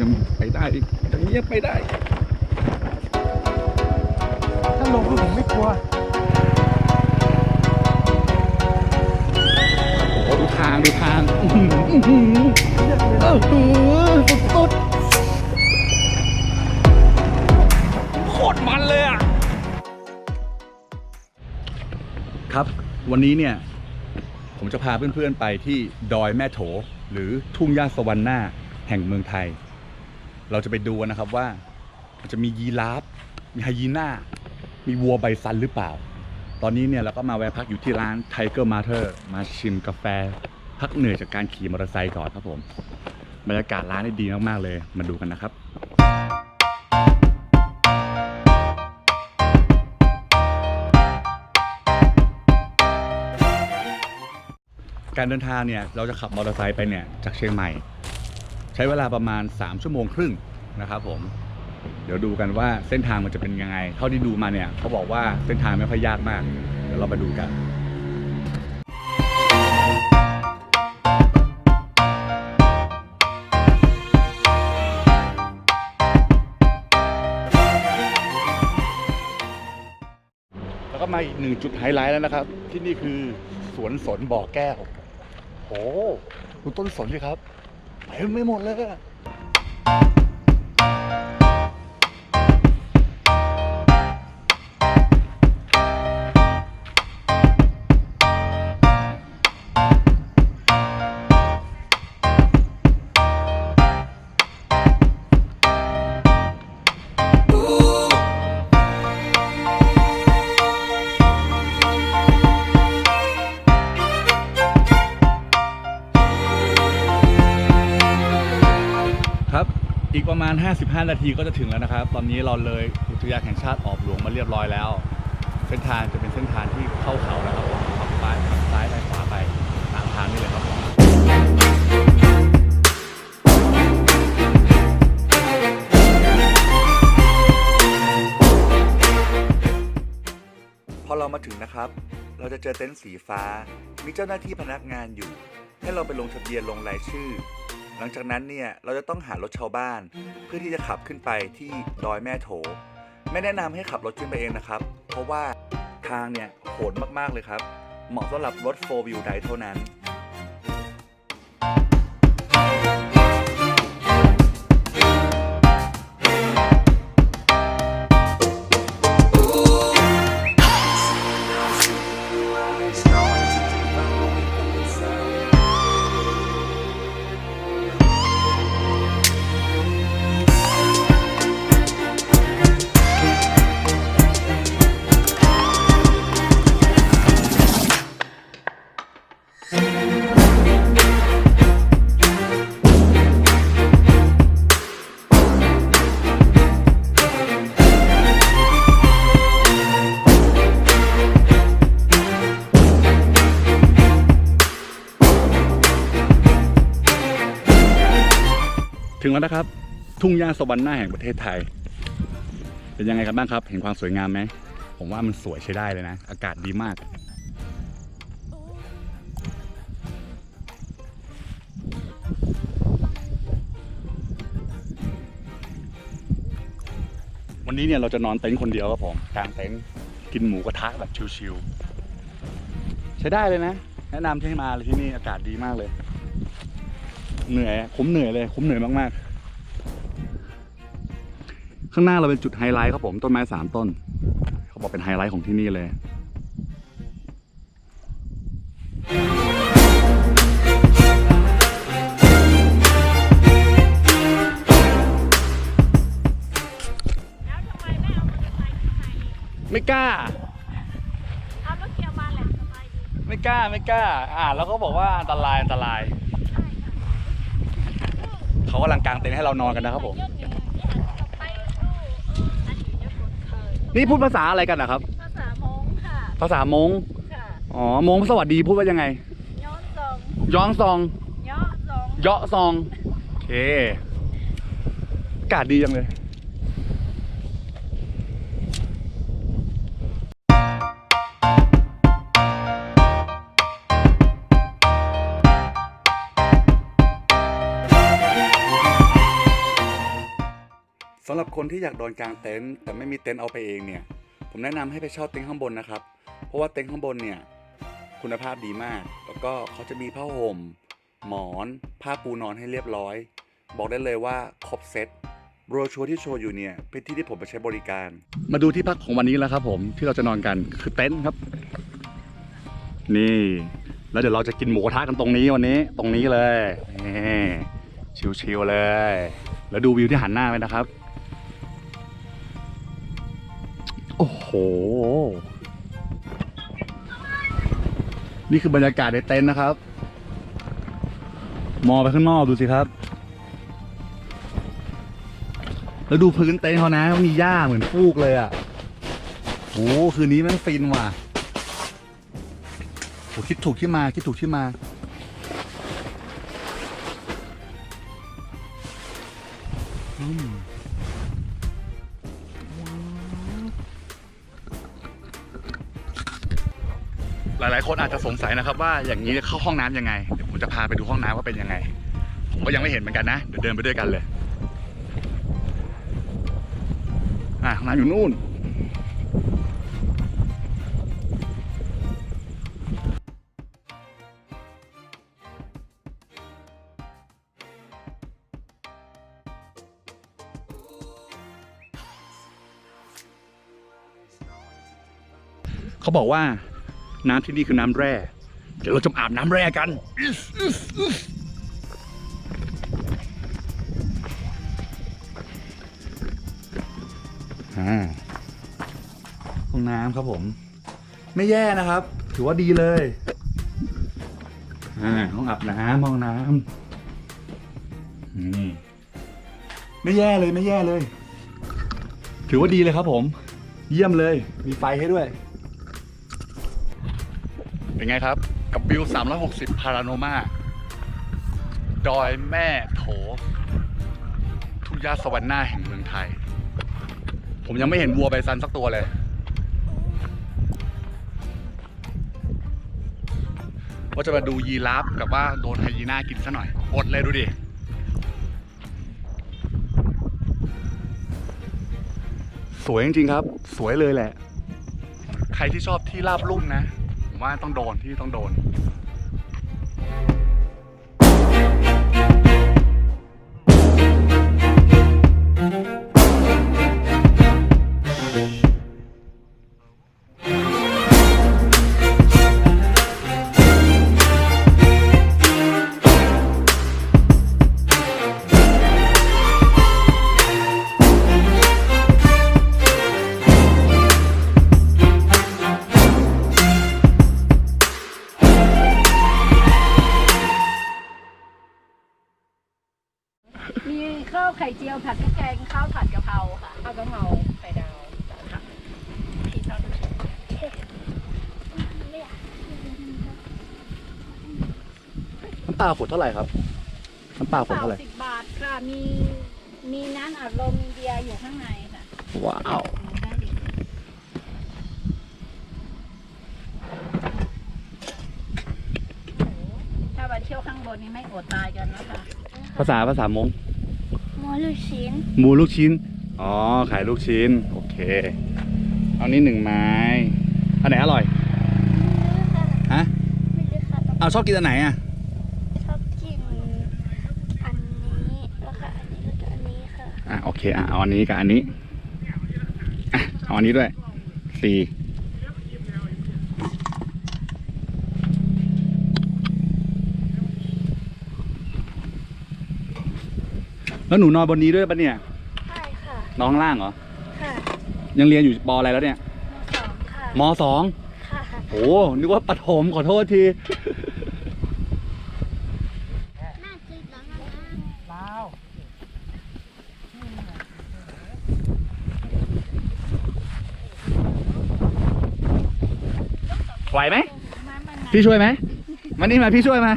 ยังไปได้ยังเงียบไปได้ ถ้าลงคือผมไม่กลัวโอ้โหดูทางดูทางอื้อหืออื้อหือเออหือสุดๆโคตรมันเลยอะ ครับวันนี้เนี่ยผมจะพาเพื่อนๆไปที่ดอยแม่โถ หรือทุ่งหญ้าสวรรค์หน้าแห่งเมืองไทย เราจะไปดูนะครับว่าจะมียีราฟ มีไฮยีน่า มีวัวไบซันหรือเปล่า ตอนนี้เนี่ยเราก็มาแวะพักอยู่ที่ร้าน Tiger Matter มาชิมกาแฟ พักเหนื่อยจากการขี่มอเตอร์ไซค์ก่อนครับผมบรรยากาศร้านนี่ดีมากๆเลย มาดูกันนะครับการเดินทางเนี่ยเราจะขับมอเตอร์ไซค์ไปเนี่ยจากเชียงใหม่ ใช้เวลาประมาณ 3 ชั่วโมงครึ่งนะครับผม เดี๋ยวดูกันว่าเส้นทางมันจะเป็นยังไง เท่าที่ดูมาเนี่ยเขาบอกว่าเส้นทางไม่ค่อยยากมาก เดี๋ยวเรามาดูกันแล้วก็มาอีกหนึ่งจุดไฮไลท์แล้วนะครับ ที่นี่คือสวนสนบ่อแก้วโอ้ดูต้นสนสิครับ เต็มไม่หมดเลย ณ 55 นาทีก็จะถึงแล้วนะครับ ตอนนี้เราเลยอุทยานแห่งชาติออบหลวงมาเรียบร้อยแล้ว เส้นทางจะเป็นเส้นทางที่เข้าเขานะครับขับซ้ายขับซ้ายไปขวาไปตามทางนี้เลยครับพอเรามาถึงนะครับ เราจะเจอเต็นท์สีฟ้า มีเจ้าหน้าที่พนักงานอยู่ ให้เราไปลงทะเบียนลงรายชื่อ ลังจากนั้นเนี่ยเราจะต้องหารถชาวบ้าน เพื่อที่จะขับขึ้นไปที่ดอยแม่โถ ไม่แนะนำให้ขับรถขึ้นไปเองนะครับ เพราะว่าทางเนี่ยโหดมากๆเลยครับ เหมาะสำหรับรถโฟล์วิวไดเท่านั้น นะครับ ทุ่งหญ้าสวรรค์หน้าแห่งประเทศไทย เป็นยังไงกันบ้างครับ เห็นความสวยงามไหม ผมว่ามันสวยใช้ได้เลยนะ อากาศดีมากวันนี้เนี่ยเราจะนอนเต็นท์คนเดียวครับผมกลางเต็นท์กินหมูกระทะแบบชิวๆใช้ได้เลยนะ แนะนำที่ให้มาเลยที่นี่อากาศดีมากเลย เหนื่อย คุ้มเหนื่อยเลย คุ้มเหนื่อยมากๆ ข้างหน้าเราเป็นจุดไฮไลท์ครับผมต้นไม้สามต้น เขาบอกเป็นไฮไลท์ของที่นี่เลยแล้วทำไมไม่เอามอเตอร์ไซค์ขึ้นไปไม่กล้า เอารถเกียร์มาแหละสบายดีไม่กล้าไม่กล้า อ่าแล้วก็บอกว่าอันตรายอันตราย เขากำลังกางเต็นท์ให้เรานอนกันนะครับผมยกอย่างนี้ไปดูอันนี้จะกดเคย นี่พูดภาษาอะไรกันนะครับ ภาษามงค่ะ ภาษามงค่ะอ๋อมงสวัสดีพูดว่ายังไง ย้อนสองย้องซอง ย้อสอง เยาะซอง โอเคอากาศดีจังเลยำหรับคนที่อยากโดนกลางเต็นท์แต่ไม่มีเต็นท์เอาไปเองเนี่ย ผมแนะนำให้ไปเช่าเต็นท์ข้างบนนะครับ เพราะว่าเต็นท์ข้างบนเนี่ยคุณภาพดีมาก แล้วก็เขาจะมีผ้าห่ม หมอน ผ้าปูนอนให้เรียบร้อย บอกได้เลยว่าครบเซ็ตโบรชัวที่โชว์อยู่เนี่ยเป็นที่ที่ผมไปใช้บริการ มาดูที่พักของวันนี้แล้วครับผมที่เราจะนอนกันคือเต็นท์ครับ นี่แล้วเดี๋ยวเราจะกินหมูกระทะกันตรงนี้วันนี้ตรงนี้เลยชิวๆเลย แล้วดูวิวที่หันหน้าไปนะครับ นี่คือบรรยากาศในเต็นท์นะครับ มองไปข้างนอกดูสิครับ แล้วดูพื้นเต็นท์เขานะมีหญ้าเหมือนฟูกเลยอะโอ้คืนนี้แมันฟินว่ะโอ้คิดถูกที่มาคิดถูกที่มา คนอาจจะสงสัยนะครับ ว่าอย่างนี้เข้าห้องน้ำยังไงเดี๋ยวผมจะพาไปดูห้องน้ำว่าเป็นยังไง ผมก็ยังไม่เห็นเหมือนกันนะเดี๋ยวเดินไปด้วยกันเลยอะห้องน้ำอยู่นู่นเขาบอกว่า น้ำที่นี่คือน้ำแร่ เดี๋ยวเราจะมาอาบน้ำแร่กันอิ๊สอิ๊สอิ๊สอ่าห้องน้ำครับผม ไม่แย่นะครับ ถือว่าดีเลยอ่าห้องอาบน้ำห้องน้ำนี่ไม่แย่เลยไม่แย่เลย ถือว่าดีเลยครับผม เยี่ยมเลย มีไฟให้ด้วย เป็นไงครับ กับวิว 360 พาราโนมา ดอยแม่โถ ทุ่งหญ้าสวรรค์หน้าแห่งเมืองไทย ผมยังไม่เห็นวัวไบซันสักตัวเลย ว่าจะมาดูยีราฟกับว่าโดนไฮยีน่ากินซะหน่อย อดเลยดูดิสวยจริงๆครับ สวยเลยแหละ ใครที่ชอบที่ราบลุ่มนะ ว่าต้องโดนที่ต้องโดน ไข่เจียวผัดพริกแกงข้าวผัดกะเพราค่ะข้าวกะเพราไข่ดาวค่ะพี่ชอบดูน้ำเปล่าขวดเท่าไหร่ครับ น้ำเปล่าขวดเปล่าเท่าไหร่สิบบาทค่ะมีมีน้ำอัดลมมีเบียร์อยู่ข้างในค่ะว้าวได้ดีถ้ามาเที่ยวข้างบนนี้ไม่อดตายกันนะคะภาษาภาษามง หมูลูกชิ้นหมูลูกชิ้น อ๋อ ขายลูกชิ้น โอเค เอานี้หนึ่งไม้อันไหนอร่อย ฮะ ไม่ได้ค่ะเอาชอบกินอันไหนอะ ชอบกินอันนี้แล้วค่ะอันนี้แล้วก็อันนี้ค่ะ อะ โอเค อะ เอาอันนี้กับอันนี้ อะ เอาอันนี้ด้วยสี่ แล้วหนูนอนบนนี้ด้วยปะเนี่ยใช่ค่ะนอนข้างล่างเหรอ ค่ะยังเรียนอยู่ปออะไรแล้วเนี่ยสองค่ะมสองค่ะ โอ้นึกว่าปฐมขอโทษทีลาวไหวไหม พี่ช่วยไหมมานี่มาพี่ช่วยมา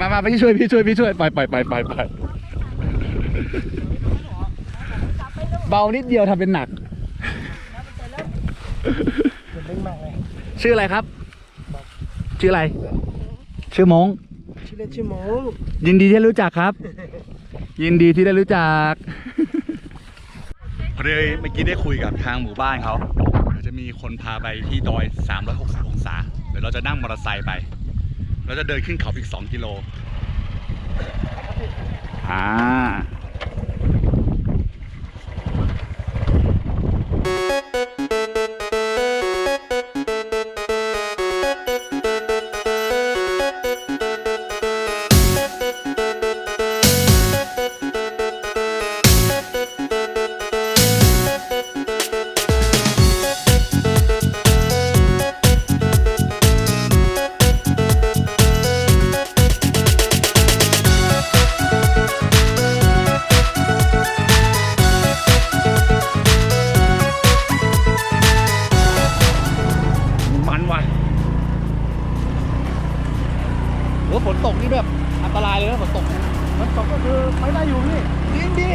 มามาพี่ช่วยพี่ช่วยพี่ช่วยไปไปไปไปไป เบานิดเดียวทำเป็นหนักเป็นเล่นมากเลยชื่ออะไรครับ ชื่ออะไร ชื่อมงชื่อเล่นชื่อหมงยินดีที่ได้รู้จักครับ ยินดีที่ได้รู้จักพอดีเมื่อกี้ได้คุยกับทางหมู่บ้านเขาเดี๋ยวจะมีคนพาไปที่ดอย 360 องศา เดี๋ยวเราจะนั่งมอเตอร์ไซค์ไป เราจะเดินขึ้นเขาอีก 2 กิโล อ่า ตกนี่แบบอันตรายเลยนะฝนตกมันตกก็คือไปได้อยู่พี่จริงดิ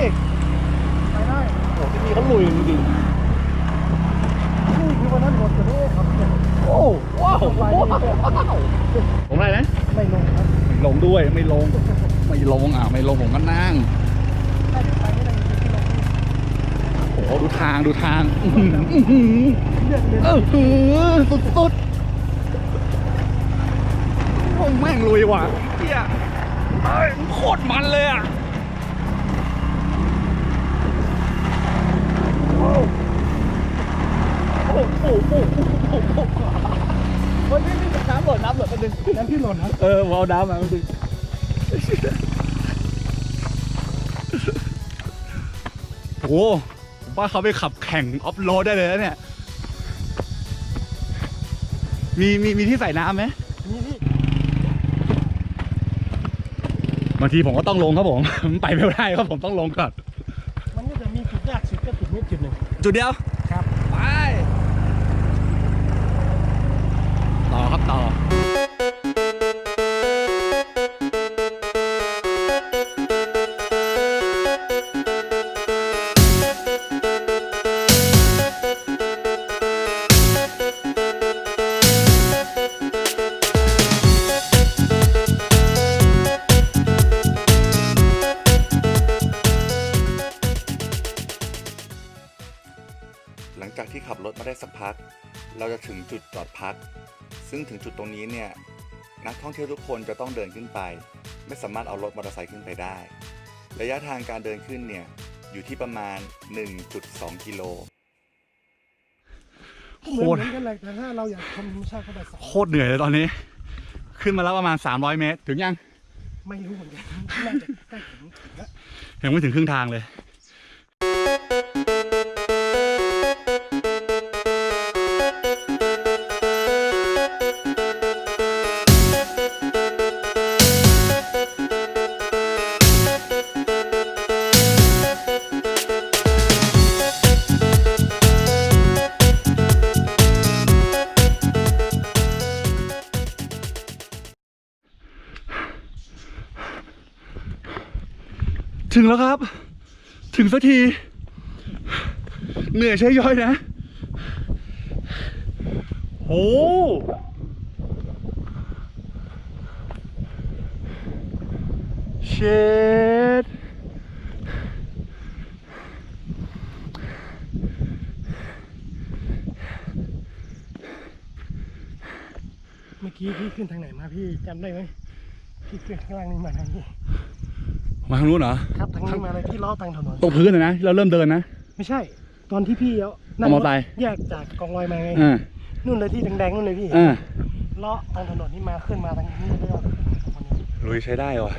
ไปได้โอ้ที่นี่เขาลุยจริงนี่คือวันนั้นหมดจะได้ครับเนี่ยๆโอ้ว้าวว้าวผมอะไรนะไม่ลงครับไม่ลงด้วยไม่ลง ไม่ลงอะไม่ลงผมก็นั่งถ้าเดี๋ยวไปไม่ได้จริงที่ลงนี่โอ้โหดูทางดูทางอื้อหืออื้อหือเลือดเลือดเออหือสุดสุดโอ้ แม่งลุยว่ะเฮียเอ้ยโคตรมันเลยอะโอ้โหโอ้โหโอ้โหโอ้โหเฮ้ยนี่นี่น้ำหล่นน้ำหล่นมันดึงน้ำที่หล่นครับเออวอลน้ำมามันดึงโอ้โหผมว่าเขาไปขับแข่งออฟโรดได้เลยนะเนี่ย มีมีมีที่ใส่น้ำไหม นี่พี่ บางทีผมก็ต้องลงครับผมมันไปไม่ได้ครับผมต้องลงก่อน มันก็จะมีจุดยากสุดก็จุดนี้จุดหนึ่งจุดเดียวครับ ไป ต่อครับต่อ จากที่ขับรถมาได้สักพัก เราจะถึงจุดจอดพัก ซึ่งถึงจุดตรงนี้เนี่ยนักท่องเที่ยวทุกคนจะต้องเดินขึ้นไป ไม่สามารถเอารถมอเตอร์ไซค์ขึ้นไปได้ ระยะทางการเดินขึ้นเนี่ยอยู่ที่ประมาณ 1.2 กิโลเหมือนเหมือนกันเลยแต่ถ้าเราอยากชมธรรมชาติก็แบบสองโคตรเหนื่อยเลยตอนนี้ ขึ้นมาแล้วประมาณ 300 เมตร ถึงยัง ไม่รู้เหมือนกันน่าจะใกล้ถึงถึงแล้วยังไม่ถึงครึ่งทางเลย แล้วครับ ถึงสักที เหนื่อยใช้ย่อยนะโอ้เชดเมื่อกี้พี่ขึ้นทางไหนมาพี่จำได้ไหมพี่ขึ้นข้างล่างนี่มาทางนี้ มาทางนู้นเหรอครับทางนี้มาเลยพี่ล้อทางถนนตรงพื้นเลยนะที่เราเริ่มเดินนะ ไม่ใช่ ตอนที่พี่เอาเอามอไซค์แยกจากกองลอยมาไงอ่านู่นเลยที่แดงๆนู่นเลยพี่อ่าเลาะทางถนนนี่มาขึ้นมาทางนี้แล้วก็ขึ้นมาทางนี้ลุยใช้ได้ว่ะ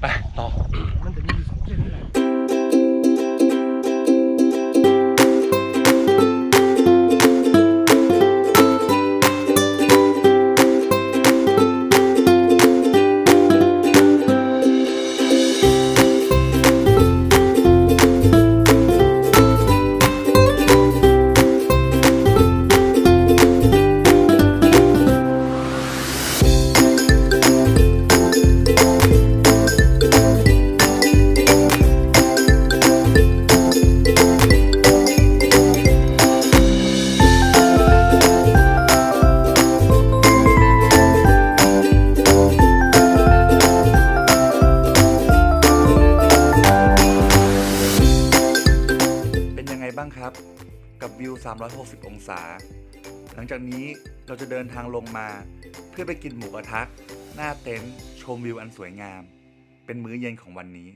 ไปต่อมันจะมีอยู่สองเส้นนี่แหละ 360 องศา หลังจากนี้เราจะเดินทางลงมา เพื่อไปกินหมูกระทะหน้าเต็นท์ชมวิวอันสวยงาม เป็นมื้อเย็นของวันนี้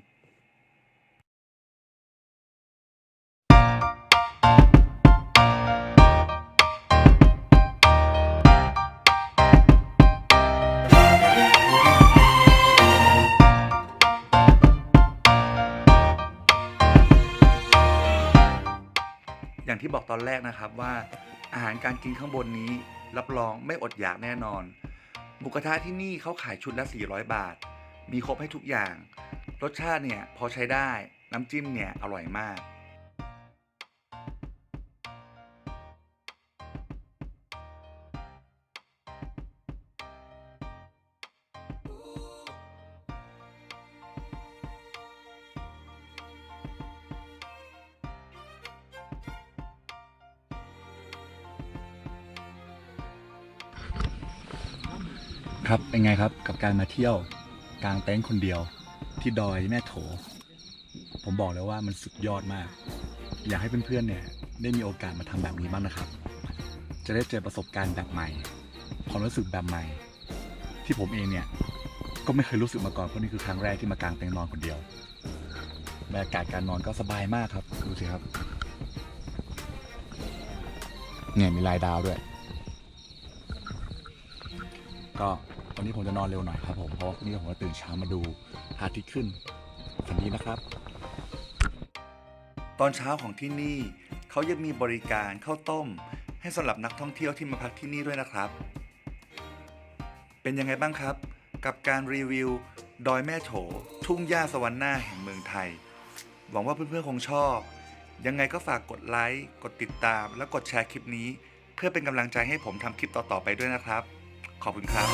ตอนแรกนะครับว่า อาหารการกินข้างบนนี้ รับรองไม่อดอยากแน่นอน หมูกระทะที่นี่เขาขายชุดละ 400 บาท มีครบให้ทุกอย่าง รสชาติเนี่ยพอใช้ได้ น้ำจิ้มเนี่ยอร่อยมาก ครับเป็นไงครับกับการมาเที่ยวกลางเต็นท์คนเดียวที่ดอยแม่โถ ผมบอกเลยว่ามันสุดยอดมาก อยากให้เพื่อนๆเนี่ยได้มีโอกาสมาทำแบบนี้บ้างนะครับ จะได้เจอประสบการณ์แบบใหม่ความรู้สึกแบบใหม่ ที่ผมเองเนี่ยก็ไม่เคยรู้สึกมาก่อนเพราะนี่คือครั้งแรกที่มากางเต็นท์นอนคนเดียวบรรยากาศการนอนก็สบายมากครับดูสิครับเนี่ยมีลายดาวด้วย ก็ วันนี้ผมจะนอนเร็วหน่อยครับผมเพราะว่าพรุ่งนี้ผมจะตื่นเช้ามาดูพระอาทิตย์ขึ้นฝันดีนะครับ ตอนเช้าของที่นี่เขายังมีบริการข้าวต้ม ให้สำหรับนักท่องเที่ยวที่มาพักที่นี่ด้วยนะครับ เป็นยังไงบ้างครับ กับการรีวิว ดอยแม่โถ ทุ่งหญ้าสวรรค์หน้าแห่งเมืองไทย หวังว่าเพื่อนๆคงชอบ ยังไงก็ฝากกดไลค์กดติดตาม และกดแชร์คลิปนี้ เพื่อเป็นกำลังใจให้ผมทำคลิปต่อๆไปด้วยนะครับ ขอบคุณครับ